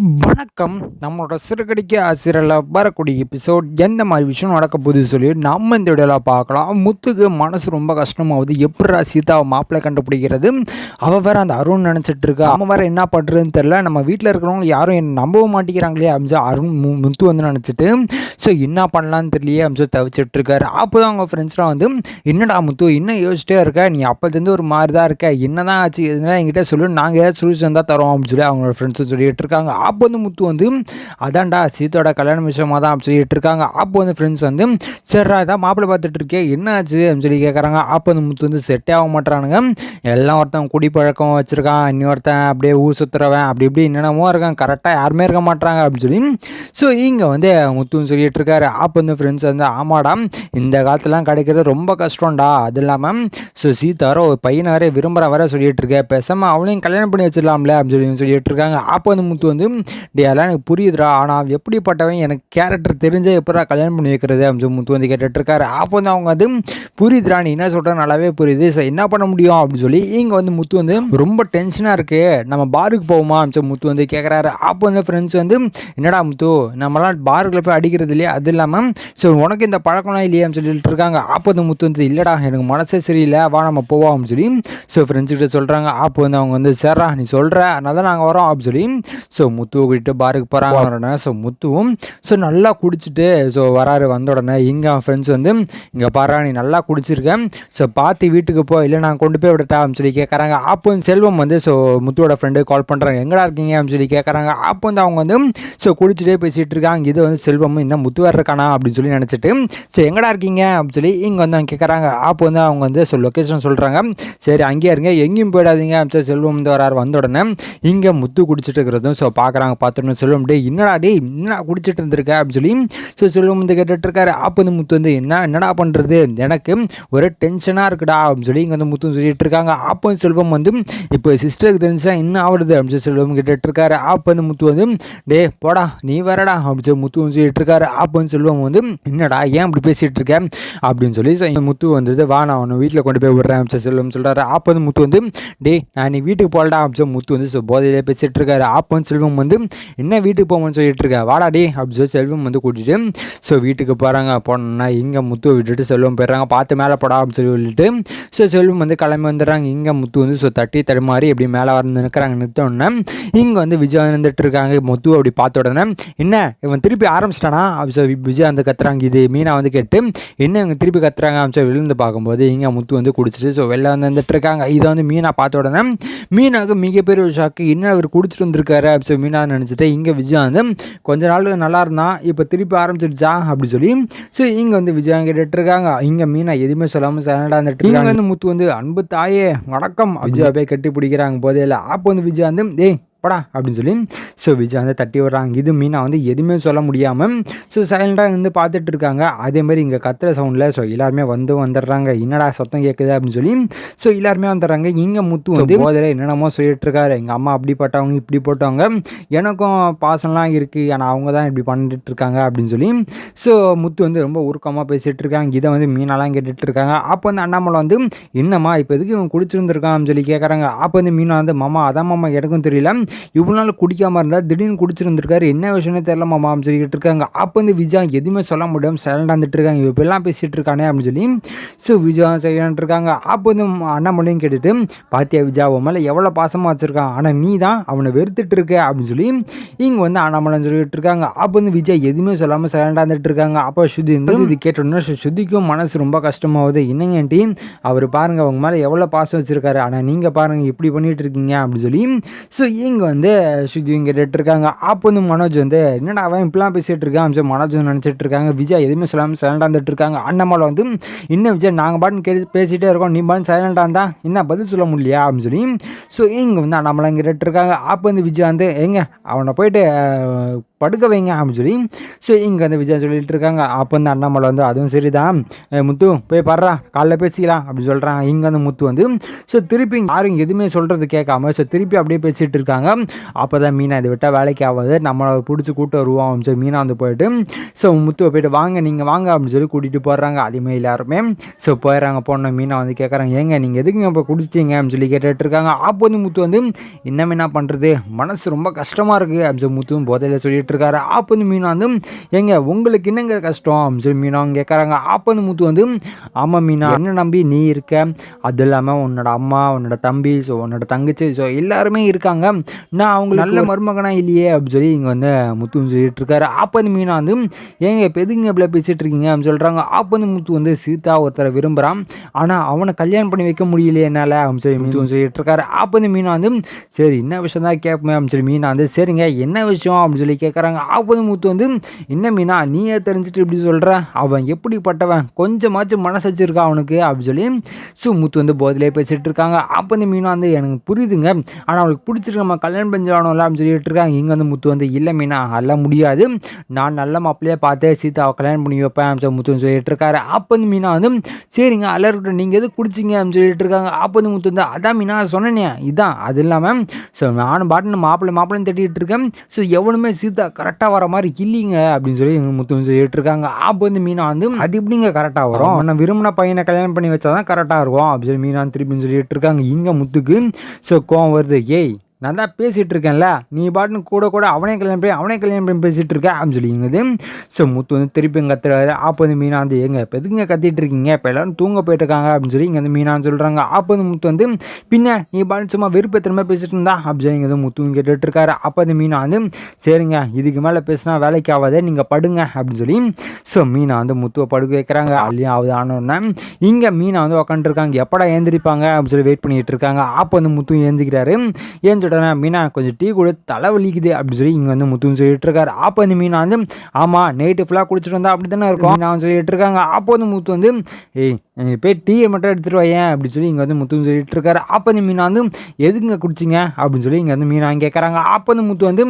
வணக்கம். நம்மளோட சிறுகடிக்க ஆசிரியரில் வரக்கூடிய எபிசோட் எந்த மாதிரி விஷயம் நடக்க போகுது சொல்லி நம்ம இந்த வீடியோவில் பார்க்கலாம். முத்துக்கு மனசு ரொம்ப கஷ்டமாகுது. எப்படா சீதாவை மாப்பிள்ளை கண்டுபிடிக்கிறது? அவள் வேற அந்த அருண் நினச்சிட்டு இருக்கா. அவன் வேற என்ன பண்ணுறதுன்னு தெரில நம்ம வீட்டில் இருக்கிறவங்க யாரும் என்ன நம்பவும் மாட்டேங்கிறாங்களே அப்படின்னு சொல்லி அருண் மு- முத்து வந்து நினச்சிட்டு. ஸோ என்ன பண்ணலான்னு தெரியலையே அப்படின்னு சொல்லி தவிச்சிட்டு இருக்காரு. அப்போ தான் அவங்க ஃப்ரெண்ட்ஸ்லாம் வந்து என்னடா முத்து இன்னும் யோசிச்சிட்டே இருக்க? நீ அப்போதுலேருந்து ஒரு மாதிரி தான் இருக்க. என்ன தான் ஆச்சு எதுனா என்கிட்ட சொல்லு. நாங்கள் ஏதாவது சொல்யூஷன் தான் தரோம் அப்படின்னு சொல்லி அவங்களோட ஃப்ரெண்ட்ஸும் சொல்லிட்டு இருக்காங்க. ஆப் வந்து முத்து வந்து அதான்டா சீத்தோட கல்யாண விஷயமா தான் அப்படின்னு சொல்லிட்டு இருக்காங்க. ஆப் வந்து ஃப்ரெண்ட்ஸ் வந்து சரிடா இதான் மாப்பிள்ளை பார்த்துட்டு இருக்கேன் என்ன ஆச்சு அப்படின்னு சொல்லி கேட்குறாங்க ஆப் வந்து முத்து வந்து செட்டே ஆக மாட்டானுங்க எல்லாம் ஒருத்தன் குடிப்பழக்கம் வச்சுருக்கான் இன்னொருத்தன் அப்படியே ஊர் சுற்றுறவன் அப்படி இப்படி என்னென்னமோ இருக்கான். கரெக்டாக யாருமே இருக்க மாட்டாங்க அப்படின்னு சொல்லி. ஸோ இங்கே வந்து முத்துன்னு சொல்லிட்டு இருக்காரு. ஆப் வந்து ஃப்ரெண்ட்ஸ் வந்து ஆமாடா இந்த காலத்துலாம் கிடைக்கிறது ரொம்ப கஷ்டம்டா. அது இல்லாமல் ஸோ சீதார ஒரு பையனை வர விரும்புகிற வர சொல்லிட்டு இருக்க. பேசாமல் அவளையும் கல்யாணம் பண்ணி வச்சிடலாம்ல அப்படின்னு சொல்லி சொல்லிட்டு இருக்காங்க. ஆப் வந்து முத்து வந்து டே அதெல்லாம் எனக்கு புரியுதுடா. ஆனால் எப்படிப்பட்டவன் எனக்கு கேரக்டர் தெரிஞ்சே எப்படா கல்யாணம் பண்ணி வைக்கிறது அப்படின்னு சொல்லி முத்து வந்து கேட்டுட்டு இருக்காரு அப்போ வந்து அவங்க வந்து புரியுதுடா நீ என்ன சொல்கிற நல்லாவே புரியுது. ஸோ என்ன பண்ண முடியும்? அப்படின்னு சொல்லி இங்கே வந்து முத்து வந்து ரொம்ப டென்ஷனாக இருக்குது நம்ம பாருக்கு போவோமா? அப்படின்னு முத்து வந்து கேட்குறாரு அப்போ வந்து ஃப்ரெண்ட்ஸ் வந்து என்னடா முத்து நம்மளாம் பாருக்குள்ள போய் அடிக்கிறது இல்லையா? அது இல்லாமல் ஸோ உனக்கு இந்த பழக்கம்லாம் இல்லையான்னு சொல்லிட்டு இருக்காங்க. அப்போ வந்து முத்து வந்து இல்லைடா எனக்கு மனசே சரியில்லை. வா நம்ம போவோம். அப்படின்னு சொல்லி ஸோ ஃப்ரெண்ட்ஸ் கிட்ட சொல்கிறாங்க அப்போ வந்து அவங்க வந்து சேர்றா நீ சொல்கிற அதனால தான் நாங்கள் வரோம். அப்படின்னு சொல்லி ஸோ முத்துவை கூட்டிட்டு பாருக்கு போகிறாங்க ஸோ முத்துவும் ஸோ நல்லா குடிச்சிட்டு ஸோ வராரு வந்த உடனே இங்கே அவன் ஃப்ரெண்ட்ஸ் வந்து இங்கே பாரு நீ நல்லா குடிச்சிருக்கேன் ஸோ பார்த்து வீட்டுக்கு போ இல்லை நான் கொண்டு போய் விடட்டா? அப்படின்னு சொல்லி கேட்குறாங்க அப்போ வந்து செல்வம் வந்து ஸோ முத்துவோட ஃப்ரெண்டு கால் பண்ணுறாங்க எங்கடா இருக்கீங்க? அப்படின்னு சொல்லி கேட்குறாங்க அப்போ வந்து அவங்க வந்து ஸோ குடிச்சிட்டே பேசிகிட்டு இருக்காங்க இது வந்து செல்வம் இன்னும் முத்து வேறு இருக்கானா? அப்படின்னு சொல்லி நினச்சிட்டு ஸோ எங்கடா இருக்கீங்க? அப்படின்னு சொல்லி இங்கே வந்து அவங்க கேட்குறாங்க அப்போ வந்து அவங்க வந்து ஸோ லொக்கேஷன் சொல்கிறாங்க சரி அங்கேயே இருங்க. எங்கேயும் போயிடாதீங்க. அப்படின்னு சொல்லி செல்வம் வந்து வராரு வந்த உடனே இங்கே முத்து குடிச்சிட்டு இருக்கிறதும் ஸோ பார்க்குறாங்க பார்த்துட்டு செல்வம் டே என்னடா டே என்னடா குடிச்சிட்டு இருந்திருக்க அப்படின்னு சொல்லி ஸோ செல்வம் வந்து கேட்டுட்ருக்காரு. அப்போ வந்து முத்து வந்து என்ன என்னடா பண்ணுறது எனக்கு ஒரு டென்ஷனாக இருக்குடா அப்படின்னு சொல்லி இங்கே வந்து முத்து சொல்லிட்டு இருக்காங்க அப்போ செல்வம் வந்து இப்போ சிஸ்டருக்கு தெரிஞ்சா என்ன ஆகுறது அப்படின்னு சொல்லி செல்வம் கேட்டுட்ருக்காரு. அப்போ வந்து முத்து வந்து டே போடா நீ வரடா அப்படின்னு சொல்லி முத்து வந்து சொல்லிட்டு இருக்காரு அப்போ வந்து செல்வம் வந்து என்னடா ஏன் இப்படி பேசிகிட்டு இருக்க? அப்படின்னு சொல்லி முத்து வந்தது வா நான் உன்னை வீட்டில் கொண்டு போய் விடுறேன் அப்படின்னு சொல்லி செல்வம் சொல்கிறாரு அப்போ வந்து முத்து வந்து டே நான் நீ வீட்டுக்கு போகலடா அப்படின்னு சொல்லி முத்து வந்து ஸோ போதையிலே பேசிகிட்டு இருக்காரு அப்போ வந்து செல்வம் வந்து என்ன வீட்டுக்கு போவோம்னு சொல்லிட்டு இருக்க வாடா டே அப்படின்னு சொல்லி செல்வம் வந்து கூட்டிட்டு ஸோ வீட்டுக்கு போகிறாங்க போனோன்னா இங்கே முத்துவை விட்டுட்டு செல்வம் போயிடுறாங்க. பார்த்து மேலே போடா அப்படின்னு சொல்லி சொல்லிட்டு ஸோ செல்வம் வந்து கிளம்பி வந்துடுறாங்க. இங்கே முத்து வந்து ஸோ தட்டி தடுமாறி எப்படி மேலே வந்து நிற்கிறாங்க. நிறுத்தோடனே இங்கே வந்து விஜய் வந்துட்டு இருக்காங்க முத்து அப்படி பார்த்த உடனே என்ன? இவன் திருப்பி ஆரம்பிச்சிட்டானா? அப்படி சொல்லி விஜய் வந்து கத்துறாங்க. இது மீனா வந்து கேட்டு என்ன இவங்க திருப்பி கத்துறாங்க? அப்படின்னு சொல்லி விழுந்து பார்க்கும்போது இங்கே முத்து வந்து குடிச்சிட்டு ஸோ வெளில வந்து வந்துட்டு இருக்காங்க இதை வந்து மீனா பார்த்த உடனே மீனாவுக்கு மிகப்பெரிய ஒரு ஷாக்கு என்ன அவர் குடிச்சிட்டு வந்திருக்காரு? அப்படி சொல்லி மீனா நினச்சிட்டு இங்கே விஜய் வந்து கொஞ்ச நாள் நல்லா இருந்தான் இப்போ திருப்பி ஆரம்பிச்சிடுச்சா அப்படி சொல்லி ஸோ இங்கே வந்து விஜய் கேட்டுட்டு இருக்காங்க. இங்கே மீனா எதுவுமே சொல்லாமல் சைலண்டாக இருந்துட்டு இங்கே வந்து முத்து வந்து அன்பு தாயே வணக்கம். விஜய் போய் கட்டி பிடிக்கிறாங்க போதையில் அப்போ வந்து விஜய் வந்து டேய் படா அப்படின்னு சொல்லி ஸோ விஜய் வந்து தட்டி விடுறாங்க. இது மீனா வந்து எதுவுமே சொல்ல முடியாமல் ஸோ சைலண்டாக இருந்து பார்த்துட்டு இருக்காங்க. அதே மாதிரி இங்கே கத்துற சவுண்டில் ஸோ எல்லாருமே வந்து வந்துடுறாங்க. என்னடா சத்தம் கேட்குது அப்படின்னு சொல்லி ஸோ எல்லாருமே வந்துடுறாங்க. இங்கே முத்து வந்து போதில் என்னென்னமோ சொல்லிட்டு இருக்காரு. எங்கள் அம்மா அப்படிப்பட்டவங்க இப்படி போட்டவங்க. எனக்கும் பாசம்லாம் இருக்குது ஆனால் அவங்க தான் இப்படி பண்ணிட்டு இருக்காங்க அப்படின்னு சொல்லி ஸோ முத்து வந்து ரொம்ப உருக்கமாக பேசிகிட்டு இருக்காங்க. இதை வந்து மீனாலாம் கேட்டுட்டு இருக்காங்க. அப்போ வந்து அண்ணாமலை வந்து என்னம்மா இப்போ எதுக்கு இவன் குடிச்சிருந்துருக்கான்? சொல்லி கேட்குறாங்க அப்போ வந்து மீனா வந்து மாமா அதான் மாமா எனக்கும் தெரியல. இவ்வளோ நாள் குடிக்காமல் இருந்தால் திடீர்னு குடிச்சிருந்துருக்காரு. என்ன விஷயம்னு தெரியல மாமா அப்படின்னு சொல்லிட்டு இருக்காங்க. அப்போ வந்து விஜய் எதுவுமே சொல்ல முடியாமல் சைலண்டாக இருந்துட்டு இருக்காங்க. இப்பெல்லாம் பேசிகிட்டு இருக்கானே அப்படின்னு சொல்லி ஸோ விஜய் சைலண்ட் இருக்காங்க. அப்போ வந்து அண்ணாமலையும் கேட்டுட்டு பாத்தியா விஜய் அவன் மேலே எவ்வளோ பாசமாக வச்சுருக்கான். ஆனால் நீ தான் அவனை வெறுத்துட்டு இருக்க அப்படின்னு சொல்லி இங்கே வந்து அண்ணாமலைன்னு சொல்லிட்டு இருக்காங்க. அப்போ வந்து விஜய் எதுவுமே சொல்லாமல் சைலண்டாக இருந்துட்டு இருக்காங்க. அப்போ ஸ்ருதி இது கேட்டோன்னே ஸ்ரு- ஸ்ருதிக்கும் மனசு ரொம்ப கஷ்டமாகுது. என்னங்கன்ட்டி அவர் பாருங்க அவங்க மேலே எவ்வளோ பாசம் வச்சுருக்காரு. ஆனால் நீங்கள் பாருங்க இப்படி பண்ணிட்டு இருக்கீங்க அப்படின்னு சொல்லி ஸோ இங்கே வந்து ஸ்ருதி இங்கே இருக்காங்க அப்போ வந்து மனோஜ் வந்து என்னடா அவன் இப்படிலாம் பேசிகிட்டு இருக்கான்? சொல்லி மனோஜ் நினச்சிட்டு இருக்காங்க. விஜய் எதுவுமே சொல்லாமல் சைலண்டாக இருந்துட்டு இருக்காங்க. அண்ணாமலை வந்து இன்னும் விஜய் நாங்கள் பாட்டுன்னு கே பேசிகிட்டே இருக்கோம். நீ பாட்டு சைலண்டாக இருந்தால் என்ன பதில் சொல்ல முடியலையா? அப்படின்னு சொல்லி ஸோ இங்கே வந்து அண்ணாமலை இங்கே இருக்காங்க அப்போ வந்து விஜய் வந்து எங்க? அவனை போயிட்டு படுக்க வைங்க அப்படின்னு சொல்லி ஸோ இங்கே வந்து விஜய் சொல்லிட்டு இருக்காங்க. அப்போ வந்து அண்ணாமலை வந்து அதுவும் சரிதான். முத்து போய் படுறா. காலைல பேசிக்கலாம். அப்படின்னு சொல்கிறாங்க இங்கே வந்து முத்து வந்து ஸோ திருப்பி யாரும் எதுவுமே சொல்கிறது கேட்காம ஸோ திருப்பி அப்படியே பேசிகிட்டு இருக்காங்க. அப்போ தான் மீனா இதை விட்டால் வேலைக்கு ஆகாது. நம்மளை பிடிச்சி கூட்ட வருவோம் அப்படின்னு சொல்லி மீனா வந்து போயிட்டு ஸோ முத்துவை போயிட்டு வாங்க நீங்கள் வாங்க. அப்படின்னு சொல்லி கூட்டிகிட்டு போடுறாங்க அதேமாதிரி எல்லாருமே ஸோ போயிடறாங்க. போன மீனா வந்து கேட்குறாங்க ஏங்க நீங்கள் எதுக்குங்க இப்போ குடிச்சிங்க அப்படின்னு சொல்லி கேட்டுட்டு இருக்காங்க. அப்போ வந்து முத்து வந்து என்ன பண்ணுறது மனசு ரொம்ப கஷ்டமாக இருக்குது அப்படின்னு சொல்லி முத்துவும் போதையில் சொல்லிட்டு இருக்காரு அப்போ வந்து மீனா வந்து ஏங்க உங்களுக்கு என்னங்க கஷ்டம்? சொல்லி மீனா கேட்குறாங்க அப்போ வந்து முத்து வந்து ஆமாம் மீனா என்ன நம்பி நீ இருக்க? அது இல்லாமல் உன்னோட அம்மா உன்னோட தம்பி ஸோ உன்னோட தங்கச்சி ஸோ எல்லாருமே இருக்காங்க. நான் அவங்க நல்ல மருமகனா இல்லையே? அப்படின்னு சொல்லி இங்கே வந்து முத்து சொல்லிட்டு இருக்காரு. அப்போ வந்து மீனா வந்து ஏங்க இப்போ எதுங்க இப்படி பேசிகிட்டு இருக்கீங்க? அப்படின்னு சொல்கிறாங்க அப்போ வந்து முத்து வந்து சீதா ஒருத்தரை விரும்புகிறான் ஆனால் அவனை கல்யாணம் பண்ணி வைக்க முடியலையே என்னால்? அப்படின்னு சொல்லி முத்து சொல்லிட்டு இருக்காரு. அப்போ வந்து மீனா வந்து சரி என்ன விஷயம் தான் கேட்பேன் அப்படின்னு சொல்லி மீனா வந்து சரிங்க என்ன விஷயம்? அப்படின்னு சொல்லி கேட்குறாங்க பார்க்குறாங்க வந்து முத்து வந்து என்ன மீனா நீயே தெரிஞ்சுட்டு இப்படி சொல்கிற அவன் எப்படிப்பட்டவன்? கொஞ்சமாச்சும் மனசு வச்சிருக்கா அவனுக்கு? அப்படின்னு சொல்லி ஸோ முத்து வந்து போதிலே பேசிகிட்டு இருக்காங்க. அப்போ வந்து மீனா வந்து எனக்கு புரியுதுங்க. ஆனால் அவனுக்கு பிடிச்சிருக்கு நம்ம கல்யாணம் பஞ்சானோம்ல அப்படின்னு சொல்லிட்டு இருக்காங்க. இங்கே வந்து முத்து வந்து இல்லை மீனா அதெல்லாம் முடியாது. நான் நல்ல மாப்பிள்ளையே பார்த்தே சீதாவை கல்யாணம் பண்ணி வைப்பேன் அப்படின்னு முத்து சொல்லிட்டு இருக்காரு. அப்போ மீனா வந்து சரிங்க எல்லாருக்கிட்ட நீங்கள் எது குடிச்சிங்க அப்படின்னு சொல்லிட்டு இருக்காங்க. ஆப்பந்து முத்து வந்து அதான் மீனா சொன்னேனே. இதான் அது இல்லாமல் ஸோ நானும் பாட்டு மாப்பிள்ளை மாப்பிள்ளைன்னு தட்டிகிட்டு இருக்கேன். ஸோ எவனுமே சீதா கரெக்டாக வர மாதிரி இல்லைங்க அப்படின்னு சொல்லி முத்து வந்து ஏற்றிருக்காங்க அப்போ வந்து மீனா வந்து அது எப்படிங்க கரெக்டாக வரும்? நான் விரும்பின பையனை கல்யாணம் பண்ணி வச்சா தான் கரெக்டாக இருக்கும் அப்படின்னு சொல்லி மீனா திருப்பின்னு சொல்லிட்டு இருக்காங்க இங்கே முத்துக்கு ஸோ கோவம் வருது. ஏய் நான் தான் பேசிகிட்டு இருக்கேன்ல நீ பாட்டுன்னு கூட கூட அவனே கல்யாணம் பண்ணி அவனே கல்யாணம் பண்ணி பேசிகிட்டு இருக்க அப்படின்னு சொல்லிங்கிறது ஸோ முத்து வந்து திருப்பி கத்துறாரு. ஆப்போ வந்து மீனா வந்து எங்க இப்போ எதுங்க கத்திட்டு இருக்கீங்க இப்போ எல்லாரும் தூங்க போயிட்டுருக்காங்க அப்படின்னு சொல்லி இங்கே வந்து மீனான்னு சொல்கிறாங்க அப்போ வந்து முத்து வந்து பின்ன நீ பாட்டு சும்மா விருப்பத்திரமே பேசிட்டு இருந்தா? அப்படின்னு சொல்லி இங்கே முத்து கேட்டுட்டு இருக்காரு அப்போ வந்து மீனா வந்து சரிங்க இதுக்கு மேலே பேசினா வேலைக்கு ஆகாதே. நீங்கள் படுங்க அப்படின்னு சொல்லி. ஸோ மீனா வந்து முத்துவை படுக்க வைக்கிறாங்க. அல்லையும் ஆகுது ஆனோடனே இங்கே மீனா வந்து உக்காந்துருக்காங்க எப்படா ஏந்திரிப்பாங்க? அப்படின்னு சொல்லி வெயிட் பண்ணிகிட்டு இருக்காங்க. அப்போ வந்து முத்து ஏந்திக்கிறாரு. ஏன் சொல்லிட்டேன் மீனா கொஞ்சம் டீ கூட தலை வலிக்குது அப்படின்னு சொல்லி இங்கே வந்து முத்துன்னு சொல்லிட்டு இருக்காரு. அப்போ வந்து மீனா வந்து ஆமாம் நைட்டு ஃபுல்லாக குடிச்சிட்டு வந்தா அப்படி தானே இருக்கும்? நான் சொல்லிட்டு இருக்காங்க. அப்போ வந்து முத்து வந்து ஏய் போய் டீயை மட்டும் எடுத்துகிட்டு வையன் அப்படின்னு சொல்லி இங்கே வந்து முத்துன்னு சொல்லிட்டு இருக்காரு. அப்போ வந்து மீனா வந்து எதுங்க குடிச்சிங்க? அப்படின்னு சொல்லி இங்கே வந்து மீனா கேட்குறாங்க அப்போ வந்து முத்து வந்து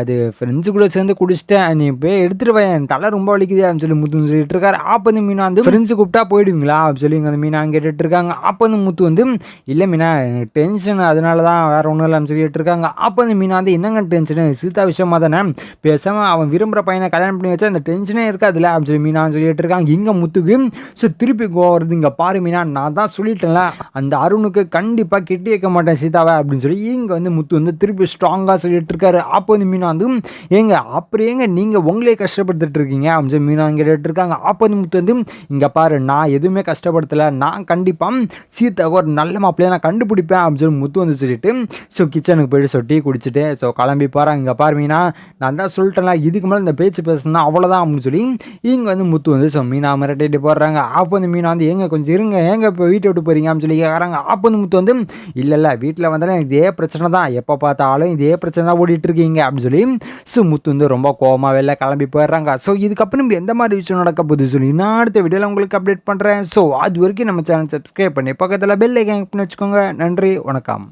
அது ஃப்ரெண்ட்ஸு கூட சேர்ந்து குடிச்சிட்டேன். நீ போய் எடுத்துகிட்டு வையன் தலை ரொம்ப வலிக்குது அப்படின்னு சொல்லி முத்துன்னு சொல்லிட்டு இருக்காரு. அப்போ வந்து மீனா வந்து ஃப்ரெண்ட்ஸு கூப்பிட்டா போயிடுவீங்களா? அப்படின்னு சொல்லி இங்கே வந்து மீனா கேட்டுட்டு இருக்காங்க. அப்போ வந்து முத்து வந்து இல்லை மீனா எனக்கு டென்ஷன் அதனால தான் வேறு ஒன்றும் இல்லை சொல்லிட்டு இருக்காங்க. அப்போ வந்து மீனா வந்து என்னங்க டென்ஷனு சீதா விஷயமா தானே? பேசாமல் அவன் விரும்புகிற பையனை கல்யாணம் பண்ணி வச்சா அந்த டென்ஷனே இருக்காதுல்ல அப்படின்னு சொல்லி மீனான்னு சொல்லிட்டு இருக்காங்க. இங்கே முத்துக்கு ஸோ திருப்பி கோ கோவம் வருது இங்கே பாரு மீனா நான் தான் சொல்லிட்டேன்ல அந்த அருணுக்கு கண்டிப்பாக கெட்டி வைக்க மாட்டேன் சீதாவை அப்படின்னு சொல்லி இங்கே வந்து முத்து வந்து திருப்பி ஸ்ட்ராங்காக சொல்லிட்டு இருக்காரு. அப்போ வந்து மீனா வந்து ஏங்க அப்புறம் ஏங்க நீங்கள் உங்களே கஷ்டப்படுத்திட்டு இருக்கீங்க அப்படின்னு சொல்லி மீனா கேட்டுட்டு இருக்காங்க. அப்போ வந்து முத்து வந்து இங்கே பாரு நான் எதுவுமே கஷ்டப்படுத்தலை. நான் கண்டிப்பாக சீதாவுக்கு ஒரு நல்ல மாப்பிள்ளையை நான் கண்டுபிடிப்பேன் அப்படின்னு சொல்லி முத்து வந்து சொல்லிட்டு ஸோ கிச்சனுக்கு போயிட்டு ஸோ டீ குடிச்சிட்டு ஸோ கிளம்பி போகிறாங்க இங்கே பாரு மீனா நான் தான் சொல்லிட்டேன்ல இதுக்கு மேலே இந்த பேச்சு பேசணும்னா அவ்வளோதான் அப்படின்னு சொல்லி இங்கே வந்து முத்து வந்து ஸோ மீனா மிரட்டிட்டு போடுறாங்க அப்போ வந்து மீனா உட்காந்து ஏங்க கொஞ்சம் இருங்க. ஏங்க இப்போ வீட்டை விட்டு போகிறீங்க அப்படின்னு சொல்லி கேட்குறாங்க அப்போ வந்து முத்து வந்து இல்லை இல்லை. வீட்டில் வந்தாலும் இதே பிரச்சனை தான். எப்போ பார்த்தாலும் இதே பிரச்சனை தான் ஓடிட்டு இருக்கீங்க அப்படின்னு சொல்லி ஸோ முத்து வந்து ரொம்ப கோவமாக வெளில கிளம்பி போயிடுறாங்க. ஸோ இதுக்கப்புறம் எந்த மாதிரி விஷயம் நடக்க போகுது சொல்லி நான் அடுத்த வீடியோவில் உங்களுக்கு அப்டேட் பண்ணுறேன் ஸோ அது வரைக்கும் நம்ம சேனல் சப்ஸ்கிரைப் பண்ணி பக்கத்தில் பெல் ஐக்கன் பண்ணி வச்சுக்கோங்க. நன்றி. வணக்கம்.